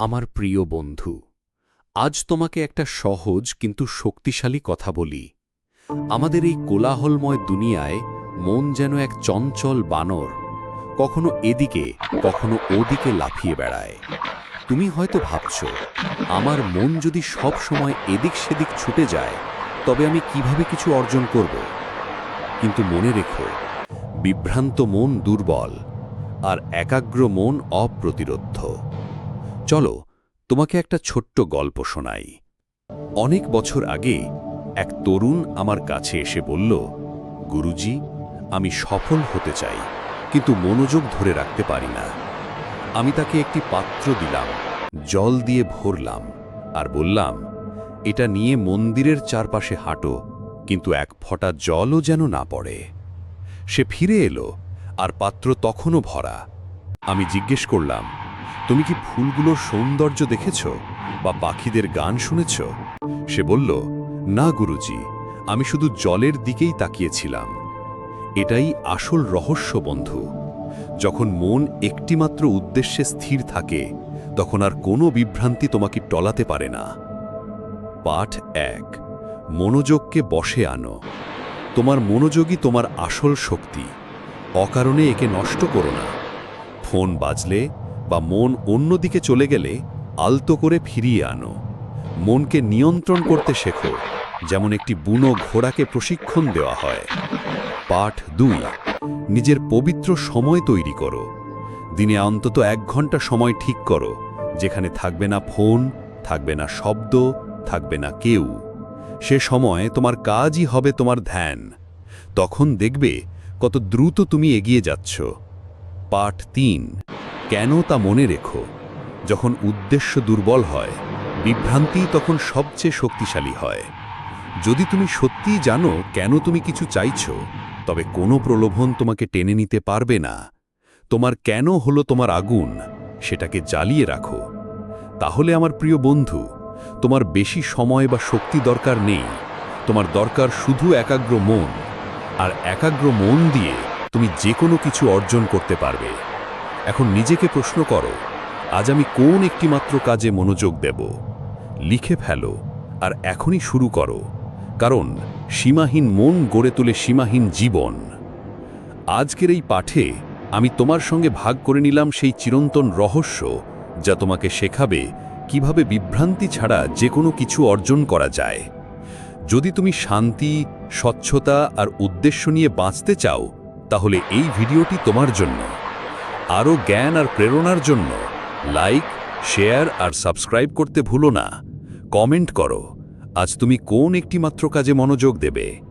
আমার প্রিয় বন্ধু, আজ তোমাকে একটা সহজ কিন্তু শক্তিশালী কথা বলি। আমাদের এই কোলাহলময় দুনিয়ায় মন যেন এক চঞ্চল বানর, কখনো এদিকে, কখনো ওদিকে লাফিয়ে বেড়ায়। তুমি হয়তো ভাবছ, আমার মন যদি সব সময় এদিক সেদিক ছুটে যায়, তবে আমি কীভাবে কিছু অর্জন করব? কিন্তু মনে রেখো, বিভ্রান্ত মন দুর্বল, আর একাগ্র মন অপ্রতিরোধ্য। চলো, তোমাকে একটা ছোট্ট গল্প শোনাই। অনেক বছর আগে এক তরুণ আমার কাছে এসে বলল, গুরুজি, আমি সফল হতে চাই, কিন্তু মনোযোগ ধরে রাখতে পারি না। আমি তাকে একটি পাত্র দিলাম, জল দিয়ে ভরলাম, আর বললাম, এটা নিয়ে মন্দিরের চারপাশে হাঁটো, কিন্তু এক ফোঁটা জলও যেন না পড়ে সে ফিরে এলো, আর পাত্র তখনও ভরা। আমি জিজ্ঞেস করলাম তুমি কি ফুলগুলোর সৌন্দর্য দেখেছ বা পাখিদের গান শুনেছ? সে বলল, না, গুরুজি, আমি শুধু জলের দিকেই তাকিয়েছিলাম। এটাই আসল রহস্য, বন্ধু। যখন মন একটিমাত্র উদ্দেশ্যে স্থির থাকে, তখন আর কোনো বিভ্রান্তি তোমাকে টলাতে পারে না। পাঠ এক, মনোযোগকে বসে আনো। তোমার মনোযোগই তোমার আসল শক্তি। অকারণে একে নষ্ট করো না। ফোন বাজলে বা মন অন্যদিকে চলে গেলে আলতো করে ফিরিয়ে আনো। মনকে নিয়ন্ত্রণ করতে শেখো, যেমন একটি বুনো ঘোড়াকে প্রশিক্ষণ দেওয়া হয়। পাঠ দুই, নিজের পবিত্র সময় তৈরি করো। দিনে অন্তত এক ঘণ্টা সময় ঠিক করো, যেখানে থাকবে না ফোন, থাকবে না শব্দ, থাকবে না কেউ। সে সময় তোমার কাজই হবে তোমার ধ্যান। তখন দেখবে কত দ্রুত তুমি এগিয়ে যাচ্ছ। পাঠ তিন কেন তা মনে রেখো। যখন উদ্দেশ্য দুর্বল হয়, বিভ্রান্তি তখন সবচেয়ে শক্তিশালী হয়। যদি তুমি সত্যিই জানো কেন তুমি কিছু চাইছ, তবে কোনো প্রলোভন তোমাকে টেনে নিতে পারবে না। তোমার কেন হলো তোমার আগুন, সেটাকে জ্বালিয়ে রাখো। তাহলে আমার প্রিয় বন্ধু, তোমার বেশি সময় বা শক্তি দরকার নেই। তোমার দরকার শুধু একাগ্র মন, আর একাগ্র মন দিয়ে তুমি যে কোনো কিছু অর্জন করতে পারবে। এখন নিজেকে প্রশ্ন করো, আজ আমি কোন একটি মাত্র কাজে মনোযোগ দেব? লিখে ফেলো আর এখনই শুরু করো, কারণ সীমাহীন মন গড়ে তোলে সীমাহীন জীবন। আজকের এই পাঠে আমি তোমার সঙ্গে ভাগ করে নিলাম সেই চিরন্তন রহস্য যা তোমাকে শেখাবে কীভাবে বিভ্রান্তি ছাড়া যে কোনো কিছু অর্জন করা যায়। যদি তুমি শান্তি, স্বচ্ছতা আর উদ্দেশ্য নিয়ে বাঁচতে চাও, তাহলে এই ভিডিওটি তোমার জন্য। আরও জ্ঞান আর প্রেরণার জন্য লাইক, শেয়ার আর সাবস্ক্রাইব করতে ভুলো না। কমেন্ট করো, আজ তুমি কোন একটি মাত্র কাজে মনোযোগ দেবে?